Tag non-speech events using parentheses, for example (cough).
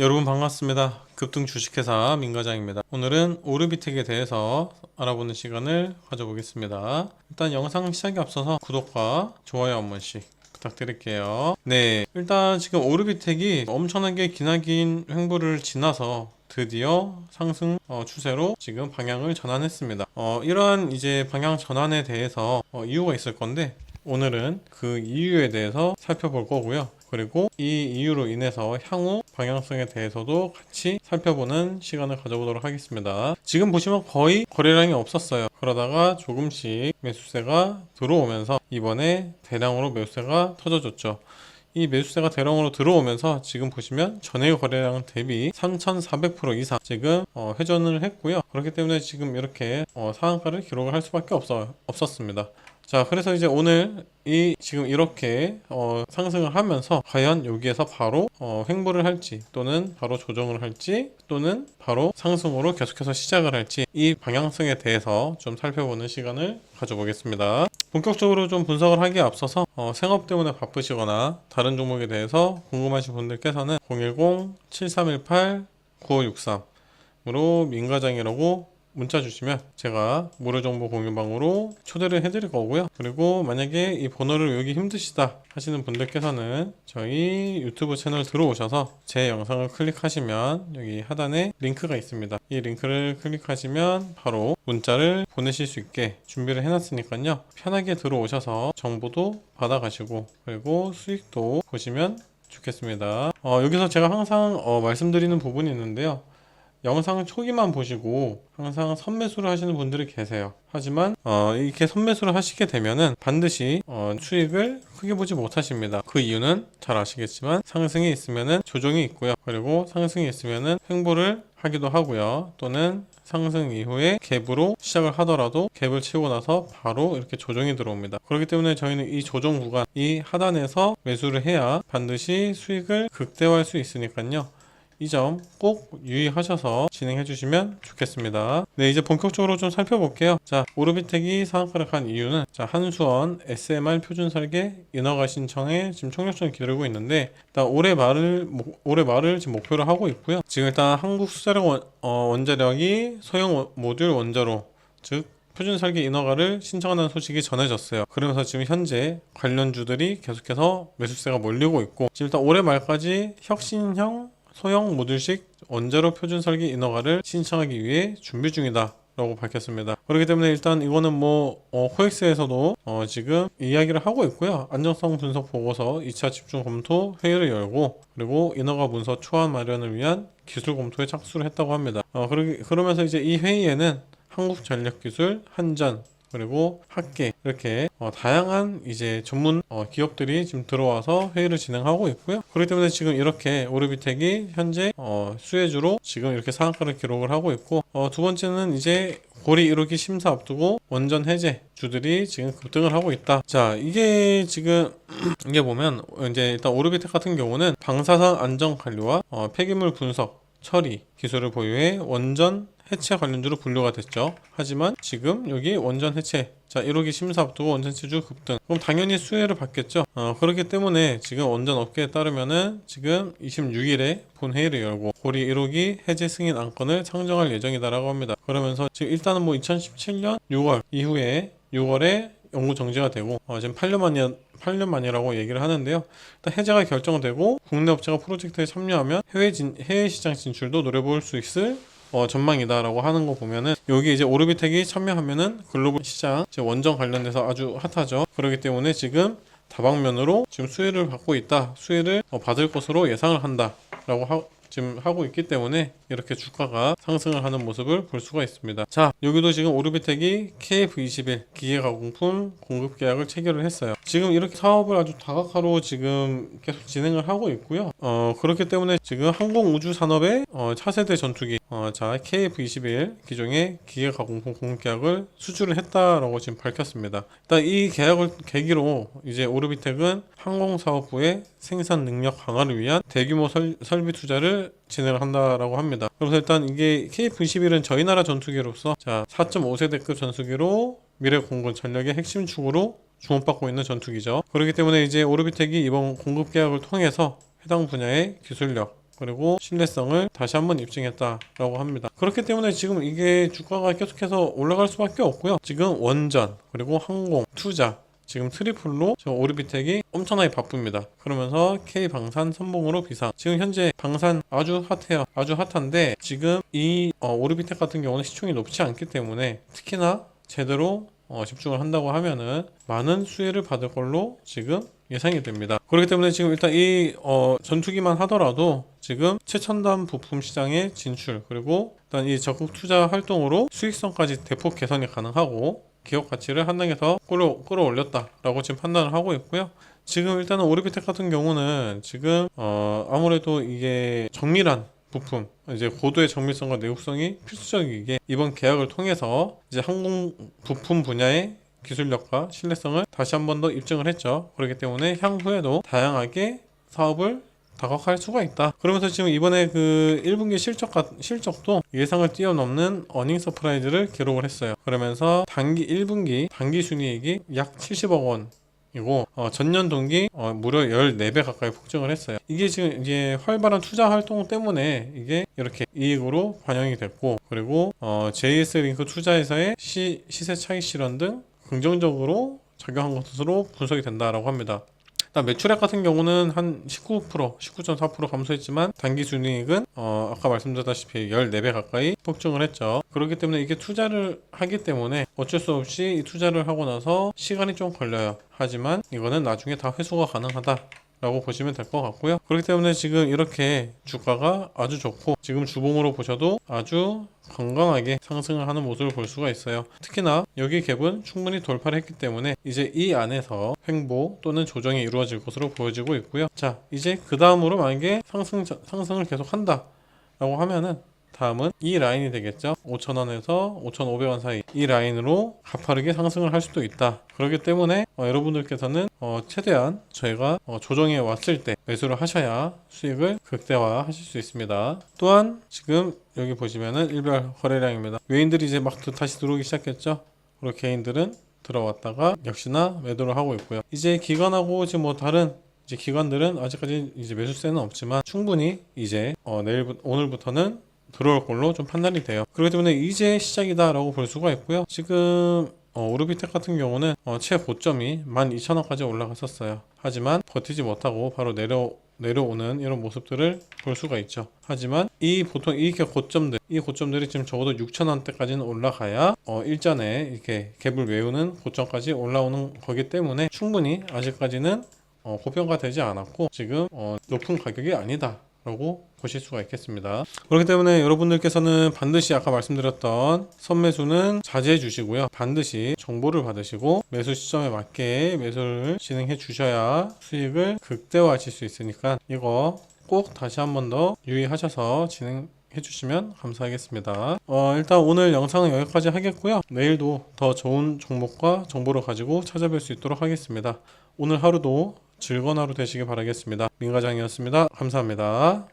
여러분 반갑습니다. 급등 주식회사 민과장입니다. 오늘은 오르비텍에 대해서 알아보는 시간을 가져보겠습니다. 일단 영상 시작에 앞서서 구독과 좋아요 한 번씩 부탁드릴게요. 네, 일단 지금 오르비텍이 엄청나게 기나긴 횡보를 지나서 드디어 상승 어, 추세로 지금 방향을 전환했습니다. 어, 이러한 이제 방향 전환에 대해서 어, 이유가 있을 건데 오늘은 그 이유에 대해서 살펴볼 거고요. 그리고 이 이유로 인해서 향후 방향성에 대해서도 같이 살펴보는 시간을 가져보도록 하겠습니다. 지금 보시면 거의 거래량이 없었어요. 그러다가 조금씩 매수세가 들어오면서 이번에 대량으로 매수세가 터져줬죠. 이 매수세가 대량으로 들어오면서 지금 보시면 전일 거래량 대비 3,400% 이상 지금 어, 회전을 했고요. 그렇기 때문에 지금 이렇게 어, 상한가를 기록을 할 수밖에 없어, 없었습니다. 자, 그래서 이제 오늘 이 지금 이렇게 어, 상승을 하면서 과연 여기에서 바로 어, 횡보를 할지 또는 바로 조정을 할지 또는 바로 상승으로 계속해서 시작을 할지 이 방향성에 대해서 좀 살펴보는 시간을 가져보겠습니다. 본격적으로 좀 분석을 하기에 앞서서 어, 생업 때문에 바쁘시거나 다른 종목에 대해서 궁금하신 분들께서는 010-7318-9563 으로 민가장이라고 문자 주시면 제가 무료 정보 공유방으로 초대를 해드릴 거고요. 그리고 만약에 이 번호를 외우기 힘드시다 하시는 분들께서는 저희 유튜브 채널 들어오셔서 제 영상을 클릭하시면 여기 하단에 링크가 있습니다. 이 링크를 클릭하시면 바로 문자를 보내실 수 있게 준비를 해놨으니까요. 편하게 들어오셔서 정보도 받아가시고 그리고 수익도 보시면 좋겠습니다. 어, 여기서 제가 항상 어, 말씀드리는 부분이 있는데요. 영상 초기만 보시고 항상 선매수를 하시는 분들이 계세요. 하지만 어, 이렇게 선매수를 하시게 되면은 반드시 어, 수익을 크게 보지 못하십니다. 그 이유는 잘 아시겠지만 상승이 있으면은 조정이 있고요. 그리고 상승이 있으면은 횡보를 하기도 하고요. 또는 상승 이후에 갭으로 시작을 하더라도 갭을 치고 나서 바로 이렇게 조정이 들어옵니다. 그렇기 때문에 저희는 이 조정 구간, 이 하단에서 매수를 해야 반드시 수익을 극대화할 수 있으니까요. 이 점 꼭 유의하셔서 진행해 주시면 좋겠습니다. 네, 이제 본격적으로 좀 살펴볼게요. 자, 오르비텍이 상한가를 간 이유는 자, 한수원 SMR 표준 설계 인허가 신청에 지금 총력전 기다리고 있는데 일단 올해 말을 목- 올해 말을 지금 목표로 하고 있고요. 지금 일단 한국 수자력 원, 어, 원자력이 소형 원- 모듈 원자로 즉 표준 설계 인허가를 신청하는 소식이 전해졌어요. 그러면서 지금 현재 관련주들이 계속해서 매수세가 몰리고 있고 지금 일단 올해 말까지 혁신형 소형 모듈식 원자로 표준 설계 인허가를 신청하기 위해 준비 중이다. 라고 밝혔습니다. 그렇기 때문에 일단 이거는 뭐 어, 코엑스에서도 어, 지금 이야기를 하고 있고요. 안정성 분석 보고서 2차 집중 검토 회의를 열고 그리고 인허가 문서 초안 마련을 위한 기술 검토에 착수를 했다고 합니다. 어, 그러, 그러면서 이제 이 회의에는 한국전력기술, 한전, 그리고 학계 이렇게 어, 다양한 이제 전문 어, 기업들이 지금 들어와서 회의를 진행하고 있고요. 그렇기 때문에 지금 이렇게 오르비텍이 현재 어, 수혜주로 지금 이렇게 상한가를 기록을 하고 있고 어, 두 번째는 이제 고리 이루기 심사 앞두고 원전 해제 주들이 지금 급등을 하고 있다. 자 이게 지금 (clears throat) 이게 보면 이제 일단 오르비텍 같은 경우는 방사선 안전 관리와 어, 폐기물 분석 처리 기술을 보유해 원전 해체 관련주로 분류가 됐죠. 하지만 지금 여기 원전 해체 자 1호기 심사 앞두고 원전 해체주 급등 그럼 당연히 수혜를 받겠죠. 어, 그렇기 때문에 지금 원전 업계에 따르면은 지금 26일에 본회의를 열고 고리 1호기 해제 승인 안건을 상정할 예정이다라고 합니다. 그러면서 지금 일단은 뭐 2017년 6월 이후에 6월에 연구 정지가 되고 어, 지금 8년 만이 8년 만이라고 얘기를 하는데요. 일단 해제가 결정되고 국내 업체가 프로젝트에 참여하면 해외 진, 해외 시장 진출도 노려볼 수 있을 어, 전망이다라고 하는 거 보면은 여기 이제 오르비텍이 참여하면은 글로벌 시장 원전 관련돼서 아주 핫하죠. 그렇기 때문에 지금 다방면으로 지금 수혜를 받고 있다. 수혜를 어, 받을 것으로 예상을 한다라고 하, 지금 하고 있기 때문에 이렇게 주가가 상승을 하는 모습을 볼 수가 있습니다. 자, 여기도 지금 오르비텍이 KF21 기계가공품 공급 계약을 체결을 했어요. 지금 이렇게 사업을 아주 다각화로 지금 계속 진행을 하고 있고요. 어, 그렇기 때문에 지금 항공우주 산업의 어, 차세대 전투기 어, 자 KF21 기종의 기계가공품 공급 계약을 수주를 했다라고 지금 밝혔습니다. 일단 이 계약을 계기로 이제 오르비텍은 항공사업부의 생산 능력 강화를 위한 대규모 설, 설비 투자를 진행을 한다라고 합니다. 그래서 일단 이게 KF21은 저희 나라 전투기로서 자 4.5세대급 전투기로 미래 공군 전력의 핵심 축으로 주목받고 있는 전투기죠. 그렇기 때문에 이제 오르비텍이 이번 공급 계약을 통해서 해당 분야의 기술력 그리고 신뢰성을 다시 한번 입증했다라고 합니다. 그렇기 때문에 지금 이게 주가가 계속해서 올라갈 수밖에 없고요. 지금 원전 그리고 항공 투자 지금 트리플로 지금 오르비텍이 엄청나게 바쁩니다. 그러면서 K 방산 선봉으로 비상. 지금 현재 방산 아주 핫해요. 아주 핫한데 지금 이 어, 오르비텍 같은 경우는 시총이 높지 않기 때문에 특히나 제대로 어, 집중을 한다고 하면은 많은 수혜를 받을 걸로 지금 예상이 됩니다. 그렇기 때문에 지금 일단 이 어, 전투기만 하더라도 지금 최첨단 부품 시장의 진출 그리고 일단 이 적극 투자 활동으로 수익성까지 대폭 개선이 가능하고 기업 가치를 한 단계 더 끌어, 끌어올렸다라고 지금 판단을 하고 있고요. 지금 일단은 오리비텍 같은 경우는 지금 어, 아무래도 이게 정밀한 부품 이제 고도의 정밀성과 내구성이 필수적이게 이번 계약을 통해서 이제 항공 부품 분야의 기술력과 신뢰성을 다시 한 번 더 입증을 했죠. 그렇기 때문에 향후에도 다양하게 사업을 다각할 수가 있다. 그러면서 지금 이번에 그 1분기 실적 가- 실적도 예상을 뛰어넘는 어닝 서프라이즈를 기록을 했어요. 그러면서 단기 1분기 단기 순이익이 약 70억 원. 이고 어, 전년 동기 어, 무려 14배 가까이 폭증을 했어요. 이게 지금 이제 활발한 투자 활동 때문에 이게 이렇게 이익으로 반영이 됐고 그리고 어, JS 링크 투자회사의 시, 시세 차익 실현 등 긍정적으로 작용한 것으로 분석이 된다라고 합니다. 일단 매출액 같은 경우는 한 19%, 19.4% 감소했지만 단기 순이익은 어, 아까 말씀드렸다시피 14배 가까이 폭증을 했죠. 그렇기 때문에 이게 투자를 하기 때문에 어쩔 수 없이 이 투자를 하고 나서 시간이 좀 걸려요. 하지만 이거는 나중에 다 회수가 가능하다. 라고 보시면 될 것 같고요. 그렇기 때문에 지금 이렇게 주가가 아주 좋고 지금 주봉으로 보셔도 아주 건강하게 상승을 하는 모습을 볼 수가 있어요. 특히나 여기 갭은 충분히 돌파를 했기 때문에 이제 이 안에서 횡보 또는 조정이 이루어질 것으로 보여지고 있고요. 자, 이제 그 다음으로 만약에 상승 상승을 계속 한다 라고 하면은 다음은 이 라인이 되겠죠. 5,000원에서 5,500원 사이 이 라인으로 가파르게 상승을 할 수도 있다. 그렇기 때문에 어, 여러분들께서는 어, 최대한 저희가 어, 조정에 왔을 때 매수를 하셔야 수익을 극대화 하실 수 있습니다. 또한 지금 여기 보시면은 일별 거래량입니다. 외인들이 이제 막또 다시 들어오기 시작했죠. 그리고 개인들은 들어왔다가 역시나 매도를 하고 있고요. 이제 기관하고 지금 뭐 다른 이제 기관들은 아직까지 이제 매수세는 없지만 충분히 이제 어, 내일 오늘부터는 들어올 걸로 좀 판단이 돼요. 그렇기 때문에 이제 시작이다라고 볼 수가 있고요. 지금 어, 오르비텍 같은 경우는 어, 최고점이 12,000원까지 올라갔었어요. 하지만 버티지 못하고 바로 내려 내려오는 이런 모습들을 볼 수가 있죠. 하지만 이 보통 이게 고점들, 이 고점들이 지금 적어도 6,000원대까지는 올라가야 어, 일전에 이렇게 갭을 외우는 고점까지 올라오는 거기 때문에 충분히 아직까지는 어, 고평가되지 않았고 지금 어, 높은 가격이 아니다. 라고 보실 수가 있겠습니다. 그렇기 때문에 여러분들께서는 반드시 아까 말씀드렸던 선매수는 자제해 주시고요. 반드시 정보를 받으시고 매수 시점에 맞게 매수를 진행해 주셔야 수익을 극대화 하실 수 있으니까 이거 꼭 다시 한 번 더 유의하셔서 진행 해주시면 감사하겠습니다. 어, 일단 오늘 영상은 여기까지 하겠고요. 내일도 더 좋은 종목과 정보를 가지고 찾아뵐 수 있도록 하겠습니다. 오늘 하루도 즐거운 하루 되시길 바라겠습니다. 민과장이었습니다. 감사합니다.